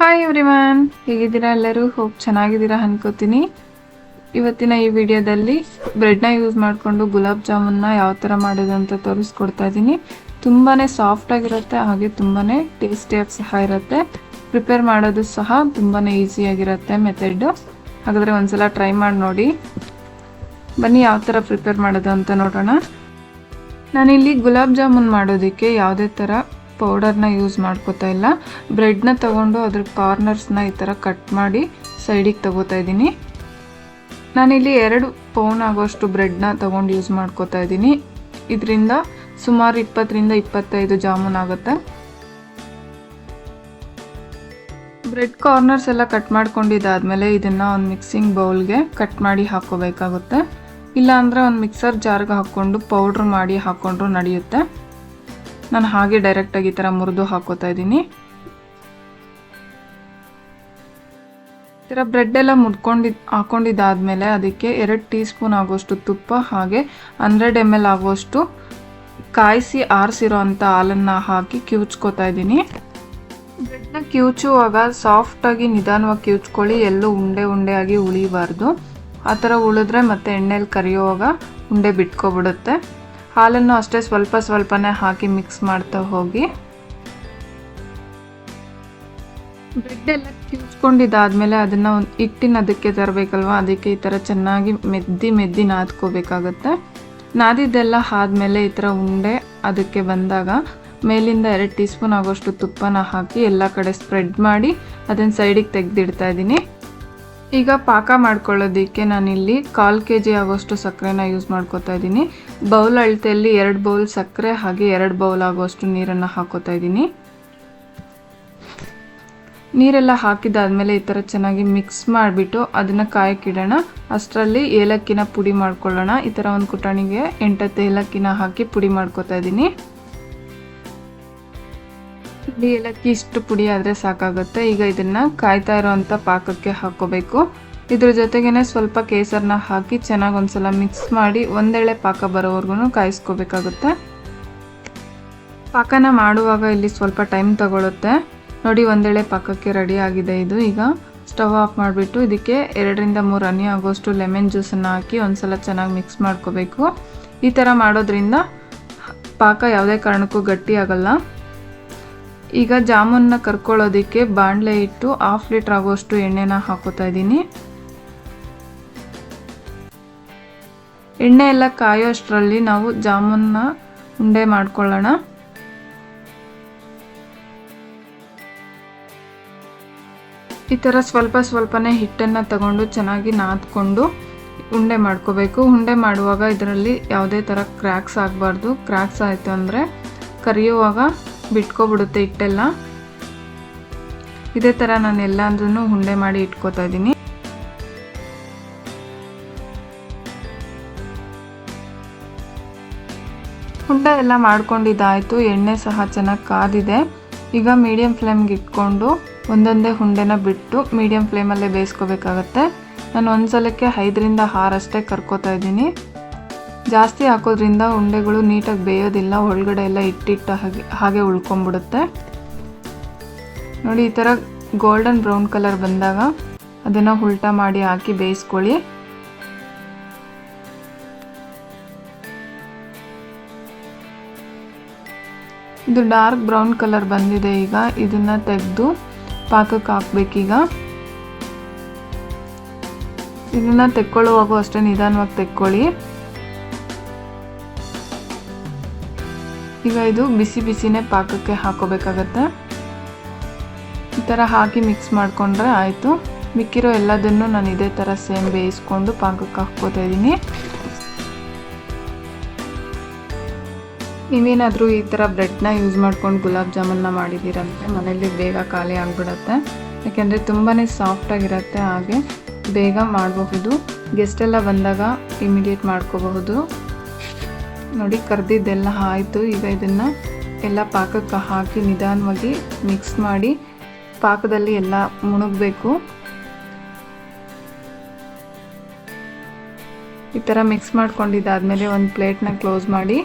Hi everyone ಹೇಗಿದ್ದೀರಾ ಎಲ್ಲರೂ? ಹೋಗ್ ಚೆನ್ನಾಗಿದ್ದೀರಾ ಅನ್ಕೋತೀನಿ. ಇವತ್ತಿನ ಈ ವಿಡಿಯೋದಲ್ಲಿ ಬ್ರೆಡ್ನ ಯೂಸ್ ಮಾಡಿಕೊಂಡು ಗುಲಾಬ್ ಜಾಮೂನ್ನ ಯಾವ ಥರ ಮಾಡೋದು ಅಂತ ತೋರಿಸ್ಕೊಡ್ತಾ ಇದ್ದೀನಿ ತುಂಬಾ ಸಾಫ್ಟಾಗಿರುತ್ತೆ ಹಾಗೆ ತುಂಬಾ ಟೇಸ್ಟಿಯಾಗಿ ಸಹ ಇರುತ್ತೆ. ಪ್ರಿಪೇರ್ ಮಾಡೋದು ಸಹ ತುಂಬಾ ಈಸಿಯಾಗಿರುತ್ತೆ ಮೆಥಡ್ ಹಾಗಾದರೆ ಒಂದ್ಸಲ ಟ್ರೈ ಮಾಡಿ ನೋಡಿ. ಬನ್ನಿ ಯಾವ ಥರ ಪ್ರಿಪೇರ್ ಮಾಡೋದು ಅಂತ ನೋಡೋಣ. ನಾನಿಲ್ಲಿ ಗುಲಾಬ್ ಜಾಮೂನ್ ಮಾಡೋದಕ್ಕೆ ಯಾವುದೇ ಥರ ಪೌಡರ್ನ ಯೂಸ್ ಮಾಡ್ಕೋತಾ ಇಲ್ಲ. ಬ್ರೆಡ್ನ ತಗೊಂಡು ಅದ್ರ ಕಾರ್ನರ್ಸ್ನ ಈ ಥರ ಕಟ್ ಮಾಡಿ ಸೈಡಿಗೆ ತಗೋತಾ ಇದ್ದೀನಿ. ನಾನಿಲ್ಲಿ ಎರಡು ಪೌನ್ ಆಗೋಷ್ಟು ಬ್ರೆಡ್ನ ತಗೊಂಡು ಯೂಸ್ ಮಾಡ್ಕೋತಾ ಇದ್ದೀನಿ. ಇದರಿಂದ ಸುಮಾರು ಇಪ್ಪತ್ತರಿಂದ ಇಪ್ಪತ್ತೈದು ಜಾಮೂನ್ ಆಗುತ್ತೆ. ಬ್ರೆಡ್ ಕಾರ್ನರ್ಸ್ ಎಲ್ಲ ಕಟ್ ಮಾಡ್ಕೊಂಡಿದ್ದಾದ್ಮೇಲೆ ಇದನ್ನ ಒಂದು ಮಿಕ್ಸಿಂಗ್ ಬೌಲ್ಗೆ ಕಟ್ ಮಾಡಿ ಹಾಕೋಬೇಕಾಗುತ್ತೆ. ಇಲ್ಲಾಂದರೆ ಒಂದು ಮಿಕ್ಸರ್ ಜಾರ್ಗೆ ಹಾಕ್ಕೊಂಡು ಪೌಡ್ರ್ ಮಾಡಿ ಹಾಕ್ಕೊಂಡ್ರು ನಡೆಯುತ್ತೆ. ನಾನು ಹಾಗೆ ಡೈರೆಕ್ಟಾಗಿ ಈ ಥರ ಮುರಿದು ಹಾಕೋತಾ ಇದ್ದೀನಿ. ಈ ಥರ ಬ್ರೆಡ್ ಎಲ್ಲ ಮುಡ್ಕೊಂಡಿದ್ದು ಅದಕ್ಕೆ ಎರಡು ಟೀ ಸ್ಪೂನ್ ಆಗೋಷ್ಟು ತುಪ್ಪ, ಹಾಗೆ ಹಂಡ್ರೆಡ್ ಎಂ ಎಲ್ ಆಗೋಷ್ಟು ಕಾಯಿಸಿ ಆರಿಸಿರೋ ಅಂಥ ಹಾಲನ್ನು ಹಾಕಿ ಕಿವುಚ್ಕೋತಾ ಇದ್ದೀನಿ. ಬ್ರೆಡ್ನ ಕಿವುಚುವಾಗ ಸಾಫ್ಟಾಗಿ ನಿಧಾನವಾಗಿ ಕಿವುಚ್ಕೊಳ್ಳಿ, ಎಲ್ಲೂ ಉಂಡೆ ಉಂಡೆ ಆಗಿ ಉಳಿಬಾರ್ದು. ಆ ಥರ ಉಳಿದ್ರೆ ಮತ್ತೆ ಎಣ್ಣೆಲಿ ಕರಿಯುವಾಗ ಉಂಡೆ ಬಿಟ್ಕೊಬಿಡುತ್ತೆ. ಹಾಲನ್ನು ಅಷ್ಟೇ ಸ್ವಲ್ಪ ಸ್ವಲ್ಪನೇ ಹಾಕಿ ಮಿಕ್ಸ್ ಮಾಡ್ತಾ ಹೋಗಿ. ಬ್ರೆಡ್ ಎಲ್ಲ ಕಿವುಚ್ಕೊಂಡಿದ್ದಾದ್ಮೇಲೆ ಅದನ್ನು ಒಂದು ಹಿಟ್ಟಿನ ಅದಕ್ಕೆ ತರಬೇಕಲ್ವ? ಅದಕ್ಕೆ ಈ ಥರ ಚೆನ್ನಾಗಿ ಮೆದ್ದಿ ಮೆದ್ದಿ ನಾದ್ಕೋಬೇಕಾಗತ್ತೆ. ನಾದಿದ್ದೆಲ್ಲ ಆದಮೇಲೆ ಈ ಥರ ಉಂಡೆ ಅದಕ್ಕೆ ಬಂದಾಗ ಮೇಲಿಂದ ಎರಡು ಟೀ ಸ್ಪೂನ್ ಆಗೋಷ್ಟು ತುಪ್ಪನ ಹಾಕಿ ಎಲ್ಲ ಕಡೆ ಸ್ಪ್ರೆಡ್ ಮಾಡಿ ಅದನ್ನು ಸೈಡಿಗೆ ತೆಗೆದಿಡ್ತಾ ಇದ್ದೀನಿ. ಈಗ ಪಾಕ ಮಾಡ್ಕೊಳ್ಳೋದಕ್ಕೆ ನಾನಿಲ್ಲಿ ಕಾಲು ಕೆ ಜಿ ಆಗೋಷ್ಟು ಸಕ್ಕರೆನ ಯೂಸ್ ಮಾಡ್ಕೋತಾ ಇದ್ದೀನಿ. ಬೌಲ್ ಅಳತೆಯಲ್ಲಿ ಎರಡು ಬೌಲ್ ಸಕ್ಕರೆ ಹಾಗೆ ಎರಡು ಬೌಲ್ ಆಗೋಷ್ಟು ನೀರನ್ನು ಹಾಕೋತಾ ಇದ್ದೀನಿ. ನೀರೆಲ್ಲ ಹಾಕಿದಾದಮೇಲೆ ಈ ಥರ ಚೆನ್ನಾಗಿ ಮಿಕ್ಸ್ ಮಾಡಿಬಿಟ್ಟು ಅದನ್ನು ಕಾಯಕ್ಕಿಡೋಣ. ಅಷ್ಟರಲ್ಲಿ ಏಲಕ್ಕಿನ ಪುಡಿ ಮಾಡ್ಕೊಳ್ಳೋಣ. ಈ ಥರ ಒಂದು ಕುಟಾಣಿಗೆ ಎಂಟತ್ತು ಏಲಕ್ಕಿನ ಹಾಕಿ ಪುಡಿ ಮಾಡ್ಕೋತಾ ಇದ್ದೀನಿ. ಇಲ್ಲಿ ಏಲಕ್ಕಿ ಇಷ್ಟು ಪುಡಿ ಆದರೆ ಸಾಕಾಗುತ್ತೆ. ಈಗ ಇದನ್ನು ಕಾಯ್ತಾ ಇರೋವಂಥ ಪಾಕಕ್ಕೆ ಹಾಕೋಬೇಕು. ಇದ್ರ ಜೊತೆಗೇನೆ ಸ್ವಲ್ಪ ಕೇಸರನ್ನ ಹಾಕಿ ಚೆನ್ನಾಗಿ ಒಂದ್ಸಲ ಮಿಕ್ಸ್ ಮಾಡಿ ಒಂದೆಳೆ ಪಾಕ ಬರೋವರೆಗೂ ಕಾಯಿಸ್ಕೋಬೇಕಾಗುತ್ತೆ. ಪಾಕನ ಮಾಡುವಾಗ ಇಲ್ಲಿ ಸ್ವಲ್ಪ ಟೈಮ್ ತಗೊಳುತ್ತೆ. ನೋಡಿ ಒಂದೆಳೆ ಪಾಕಕ್ಕೆ ರೆಡಿ ಆಗಿದೆ ಇದು. ಈಗ ಸ್ಟವ್ ಆಫ್ ಮಾಡಿಬಿಟ್ಟು ಇದಕ್ಕೆ ಎರಡರಿಂದ ಮೂರು ಹನಿ ಆಗೋಷ್ಟು ಲೆಮನ್ ಜ್ಯೂಸನ್ನು ಹಾಕಿ ಒಂದ್ಸಲ ಚೆನ್ನಾಗಿ ಮಿಕ್ಸ್ ಮಾಡ್ಕೋಬೇಕು. ಈ ಥರ ಮಾಡೋದ್ರಿಂದ ಪಾಕ ಯಾವುದೇ ಕಾರಣಕ್ಕೂ ಗಟ್ಟಿ ಆಗಲ್ಲ. ಈಗ ಜಾಮೂನ್ನ ಕರ್ಕೊಳ್ಳೋದಕ್ಕೆ ಬಾಣಲೆ ಇಟ್ಟು ಹಾಫ್ ಲೀಟ್ರ್ ಆಗೋಷ್ಟು ಎಣ್ಣೆನ ಹಾಕೋತಾ ಇದ್ದೀನಿ. ಎಣ್ಣೆ ಎಲ್ಲ ಕಾಯೋ ಅಷ್ಟರಲ್ಲಿ ನಾವು ಜಾಮೂನ್ನ ಉಂಡೆ ಮಾಡ್ಕೊಳ್ಳೋಣ. ಈ ಥರ ಸ್ವಲ್ಪ ಸ್ವಲ್ಪನೇ ಹಿಟ್ಟನ್ನು ತಗೊಂಡು ಚೆನ್ನಾಗಿ ನಾದ್ಕೊಂಡು ಉಂಡೆ ಮಾಡ್ಕೋಬೇಕು. ಉಂಡೆ ಮಾಡುವಾಗ ಇದರಲ್ಲಿ ಯಾವುದೇ ಥರ ಕ್ರ್ಯಾಕ್ಸ್ ಆಗಬಾರ್ದು. ಕ್ರ್ಯಾಕ್ಸ್ ಆಯಿತು ಅಂದರೆ ಕರಿಯುವಾಗ ಬಿಟ್ಕೊಬಿಡುತ್ತೆ ಹಿಟ್ಟೆಲ್ಲ. ಇದೇ ಥರ ನಾನು ಎಲ್ಲಾದ್ರೂ ಉಂಡೆ ಮಾಡಿ ಇಟ್ಕೋತಾ ಇದ್ದೀನಿ. ಉಂಡೆ ಎಲ್ಲ ಮಾಡ್ಕೊಂಡಿದ್ದಾಯಿತು, ಎಣ್ಣೆ ಸಹ ಚೆನ್ನಾಗಿ ಕಾದಿದೆ. ಈಗ ಮೀಡಿಯಂ ಫ್ಲೇಮ್ಗೆ ಇಟ್ಕೊಂಡು ಒಂದೊಂದೇ ಹುಂಡೆನ ಬಿಟ್ಟು ಮೀಡಿಯಂ ಫ್ಲೇಮಲ್ಲೇ ಬೇಯಿಸ್ಕೋಬೇಕಾಗತ್ತೆ. ನಾನು ಒಂದು ಸಲಕ್ಕೆ ಐದರಿಂದ ಆರಷ್ಟೇ ಕರ್ಕೋತಾ ಇದ್ದೀನಿ. ಜಾಸ್ತಿ ಹಾಕೋದ್ರಿಂದ ಉಂಡೆಗಳು ನೀಟಾಗಿ ಬೇಯೋದಿಲ್ಲ, ಒಳಗಡೆ ಎಲ್ಲ ಇಟ್ಟಿಟ್ಟು ಹಾಗೆ ಹಾಗೆ ಉಳ್ಕೊಂಬಿಡುತ್ತೆ. ನೋಡಿ, ಈ ಥರ ಗೋಲ್ಡನ್ ಬ್ರೌನ್ ಕಲರ್ ಬಂದಾಗ ಅದನ್ನು ಉಲ್ಟಾ ಮಾಡಿ ಹಾಕಿ ಬೇಯಿಸ್ಕೊಳ್ಳಿ. ಇದು ಡಾರ್ಕ್ ಬ್ರೌನ್ ಕಲರ್ ಬಂದಿದೆ ಈಗ, ಇದನ್ನ ತೆಗೆದು ಪಾಕಕ್ಕೆ ಹಾಕ್ಬೇಕೀಗ. ಇದನ್ನ ತೆಕ್ಕೊಳ್ಳುವಾಗೂ ಅಷ್ಟೇ ನಿಧಾನವಾಗಿ ತೆಕ್ಕೊಳ್ಳಿ. ಈಗ ಇದು ಬಿಸಿ ಬಿಸಿನೇ ಪಾಕಕ್ಕೆ ಹಾಕೋಬೇಕಾಗತ್ತೆ. ಈ ಥರ ಹಾಕಿ ಮಿಕ್ಸ್ ಮಾಡಿಕೊಂಡ್ರೆ ಆಯಿತು. ಮಿಕ್ಕಿರೋ ಎಲ್ಲದನ್ನು ನಾನು ಇದೇ ಥರ ಸೇಮ್ ಬೇಯಿಸ್ಕೊಂಡು ಪಾಕಕ್ಕೆ ಹಾಕ್ಕೋತಾ ಇದ್ದೀನಿ. ನೀವೇನಾದರೂ ಈ ಥರ ಬ್ರೆಡ್ನ ಯೂಸ್ ಮಾಡ್ಕೊಂಡು ಗುಲಾಬ್ ಜಾಮೂನ್ನ ಮಾಡಿದ್ದೀರಂತೆ ಮನೇಲಿ ಬೇಗ ಖಾಲಿ ಆಗಿಬಿಡತ್ತೆ. ಯಾಕೆಂದರೆ ತುಂಬಾ ಸಾಫ್ಟಾಗಿರುತ್ತೆ ಹಾಗೆ ಬೇಗ ಮಾಡಬಹುದು. ಗೆಸ್ಟ್ ಎಲ್ಲ ಬಂದಾಗ ಇಮಿಡಿಯೇಟ್ ಮಾಡ್ಕೋಬಹುದು. ನೋಡಿ ಕರೆದಿದ್ದೆಲ್ಲ ಆಯಿತು. ಈಗ ಇದನ್ನು ಎಲ್ಲ ಪಾಕಕ್ಕೆ ಹಾಕಿ ನಿಧಾನವಾಗಿ ಮಿಕ್ಸ್ ಮಾಡಿ ಪಾಕದಲ್ಲಿ ಎಲ್ಲ ಮುಣಗಬೇಕು. ಈ ಥರ ಮಿಕ್ಸ್ ಮಾಡ್ಕೊಂಡಿದ್ದಾದಮೇಲೆ ಒಂದು ಪ್ಲೇಟ್ನ ಕ್ಲೋಸ್ ಮಾಡಿ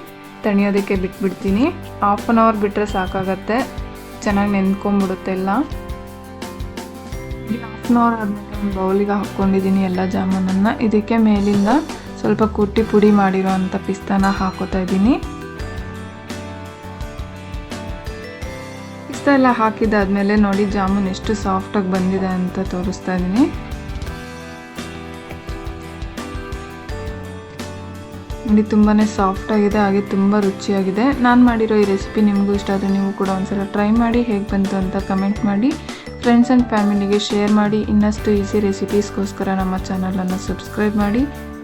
ತಣಿಯೋದಕ್ಕೆ ಬಿಟ್ಬಿಡ್ತೀನಿ. ಹಾಫ್ ಆನ್ ಅವರ್ ಬಿಟ್ಟರೆ ಸಾಕಾಗತ್ತೆ. ಚೆನ್ನಾಗಿ ನೆನ್ಕೊಂಬಿಡುತ್ತೆ ಎಲ್ಲ. ಹಾಫ್ ಆನ್ ಅವರ್ ಆದಮೇಲೆ ಒಂದು ಬೌಲಿಗೆ ಹಾಕ್ಕೊಂಡಿದ್ದೀನಿ ಎಲ್ಲ ಜಾಮೂನನ್ನು. ಇದಕ್ಕೆ ಮೇಲಿಂದ ಸ್ವಲ್ಪ ಕುಟ್ಟಿ ಪುಡಿ ಮಾಡಿರೋ ಅಂಥ ಪಿಸ್ತಾನ ಹಾಕೋತಾ ಇದ್ದೀನಿ. ಪಿಸ್ತಾ ಎಲ್ಲ ಹಾಕಿದಾದಮೇಲೆ ನೋಡಿ ಜಾಮೂನ್ ಎಷ್ಟು ಸಾಫ್ಟಾಗಿ ಬಂದಿದೆ ಅಂತ ತೋರಿಸ್ತಾ ಇದ್ದೀನಿ. ನೋಡಿ ತುಂಬಾ ಸಾಫ್ಟಾಗಿದೆ ಹಾಗೆ ತುಂಬ ರುಚಿಯಾಗಿದೆ. ನಾನು ಮಾಡಿರೋ ಈ ರೆಸಿಪಿ ನಿಮಗೂ ಇಷ್ಟ ಆದರೆ ನೀವು ಕೂಡ ಒಂದ್ಸಲ ಟ್ರೈ ಮಾಡಿ, ಹೇಗೆ ಬಂತು ಅಂತ ಕಮೆಂಟ್ ಮಾಡಿ. ಫ್ರೆಂಡ್ಸ್ ಆ್ಯಂಡ್ ಫ್ಯಾಮಿಲಿಗೆ ಶೇರ್ ಮಾಡಿ. ಇನ್ನಷ್ಟು ಈಸಿ ರೆಸಿಪೀಸ್ಗೋಸ್ಕರ ನಮ್ಮ ಚಾನಲನ್ನು ಸಬ್ಸ್ಕ್ರೈಬ್ ಮಾಡಿ.